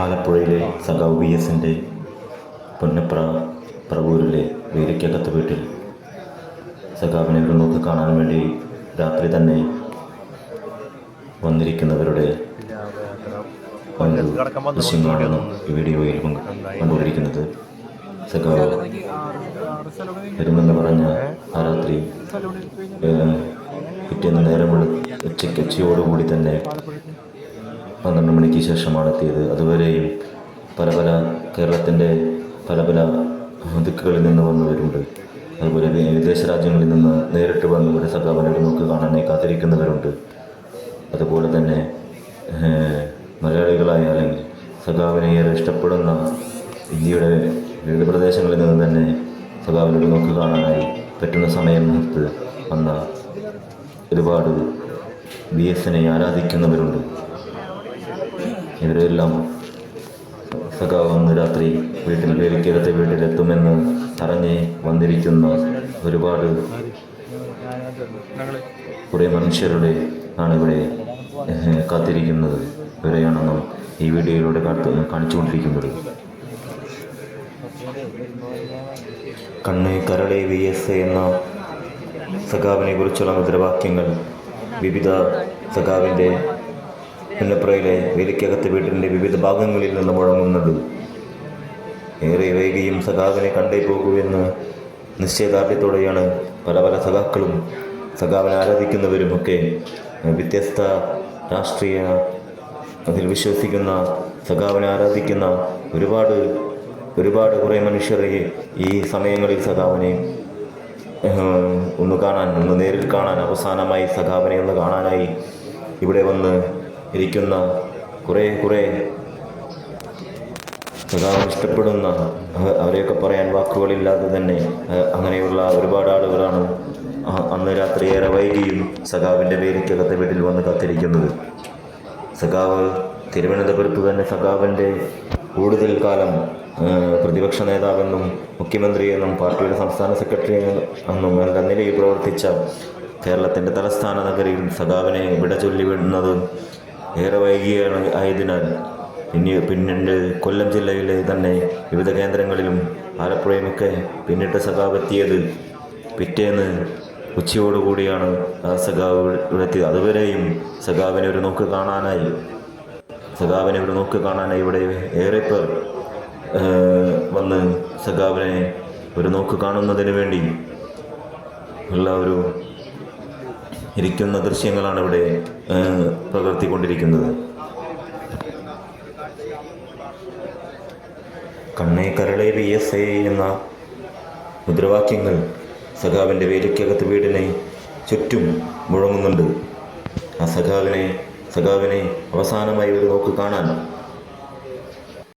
ആലപ്പുഴയിലെ സഖാവ് വി എസിന്റെ പൊന്നപ്ര പ്രഭൂരിലെ വേലിക്കകത്ത് വീട്ടിൽ സഖാവിനെ ഒരു നോക്ക് കാണാൻ വേണ്ടി രാത്രി തന്നെ വന്നിരിക്കുന്നവരുടെ ദൃശ്യങ്ങളാണ് ഈ വീഡിയോയിൽ കണ്ടുകൊണ്ടിരിക്കുന്നത് സഖാവ് വരുമെന്ന് പറഞ്ഞ ആ രാത്രി പിറ്റേന്ന് നേരം ഉച്ചയ്ക്ക് ഉച്ചയോടുകൂടി തന്നെ പന്ത്രണ്ട് മണിക്ക് ശേഷമാണ് എത്തിയത്. അതുവരെയും പല പല കേരളത്തിന്റെ പല പല ദിക്കുകളിൽ നിന്ന് വന്നവരുണ്ട് അതുപോലെ വിദേശ രാജ്യങ്ങളിൽ നിന്ന് നേരിട്ട് വന്ന് ഇവിടെ സഖാവിനെ നമുക്ക് കാണാനായി കാത്തിരിക്കുന്നവരുണ്ട്. അതുപോലെ തന്നെ മലയാളികളായ അല്ലെങ്കിൽ സഖാവിനെ ഏറെ ഇഷ്ടപ്പെടുന്ന ഇന്ത്യയുടെ വിവിധ പ്രദേശങ്ങളിൽ നിന്ന് തന്നെ സഖാവിനോട് നമുക്ക് കാണാനായി പറ്റുന്ന സമയം നിർത്ത് വന്ന ഒരുപാട് ബി എസ് എനെ ആരാധിക്കുന്നവരുണ്ട്. ഇവരെല്ലാം സഖാവ് അന്ന് രാത്രി വീട്ടിൽ വേലിക്കകത്തെ വീട്ടിലെത്തുമെന്ന് അറിഞ്ഞ് വന്നിരിക്കുന്ന ഒരുപാട് കുറേ മനുഷ്യരുടെ ആണ് ഇവിടെ കാത്തിരിക്കുന്നത്. ഇവരെയാണ് നാം ഈ വീഡിയോയിലൂടെ കാണിച്ചുകൊണ്ടിരിക്കുന്നത്. കണ്ണ് കരളെ വി എസ് എന്ന സഖാവിനെ കുറിച്ചുള്ള മുദ്രാവാക്യങ്ങൾ വിവിധ സഖാവിന്റെ പുന്നപ്രയിലെ വേലിക്കകത്ത് വീട്ടിന്റെ വിവിധ ഭാഗങ്ങളിൽ നിന്ന് മുഴങ്ങുന്നത്. ഏറെ വൈകിയും സഖാവിനെ കണ്ടേ പോകൂ എന്ന് നിശ്ചയദാർഢ്യത്തോടെയാണ് പല പല സഖാക്കളും സഖാവിനെ ആരാധിക്കുന്നവരുമൊക്കെ വ്യത്യസ്ത രാഷ്ട്രീയ അതിൽ വിശ്വസിക്കുന്ന സഖാവിനെ ആരാധിക്കുന്ന ഒരുപാട് ഒരുപാട് കുറേ മനുഷ്യർ ഈ- സമയങ്ങളിൽ സഖാവിനെ ഒന്ന് കാണാൻ ഒന്ന് നേരിൽ കാണാൻ അവസാനമായി സഖാവിനെ ഒന്ന് കാണാനായി ഇവിടെ വന്ന് ഇരിക്കുന്ന കുറേ കുറേ സഖാവിനെ ഇഷ്ടപ്പെടുന്ന അവ- അവരെയൊക്കെ പറയാൻ വാക്കുകളില്ലാതെ തന്നെ അങ്ങനെയുള്ള ഒരുപാട് ആളുകളാണ് അന്ന് രാത്രി ഏറെ വൈകിയും സഖാവിന്റെ പേരിക്കകത്തെ വീട്ടിൽ വന്ന് കാത്തിരിക്കുന്നത്. സഖാവ് തിരുവനന്തപുരത്ത് തന്നെ സഖാവിന്റെ കൂടുതൽ കാലം പ്രതിപക്ഷ നേതാവെന്നും മുഖ്യമന്ത്രിയെന്നും പാർട്ടിയുടെ സംസ്ഥാന സെക്രട്ടറി എന്നും എന്ന നിലയിൽ പ്രവർത്തിച്ച കേരളത്തിന്റെ തലസ്ഥാന നഗരിയിൽ സഖാവിനെ വിട ചൊല്ലി വിടുന്നത് ഏറെ വൈകിയാണ് ആയതിനാൽ പിന്നെ പിന്നീട് കൊല്ലം ജില്ലയിലെ തന്നെ വിവിധ കേന്ദ്രങ്ങളിലും ആലപ്പുഴയുമൊക്കെ പിന്നിട്ട് സഖാവ് എത്തിയത് പിറ്റേന്ന് ഉച്ചയോടുകൂടിയാണ് ആ സഖാവ് എത്തിയത്. അതുവരെയും സഖാവിനെ ഒരു നോക്ക് കാണാനായി. സഖാവിനെ ഒരു നോക്ക് കാണാനായി ഇവിടെ ഏറെ പേർ വന്ന് സഖാവിനെ ഒരു നോക്ക് കാണുന്നതിന് വേണ്ടി ഉള്ള ഒരു ഇരിക്കുന്ന ദൃശ്യങ്ങളാണ് ഇവിടെ പകർത്തിക്കൊണ്ടിരിക്കുന്നത് കണ്ണേ കരളെ വി എസ് എ എന്ന മുദ്രാവാക്യങ്ങൾ സഖാവിന്റെ വേലിക്കകത്ത് വീടിനെ ചുറ്റും മുഴങ്ങുന്നുണ്ട്. ആ സഖാവിനെ സഖാവിനെ അവസാനമായി ഒരു നോക്ക് കാണാൻ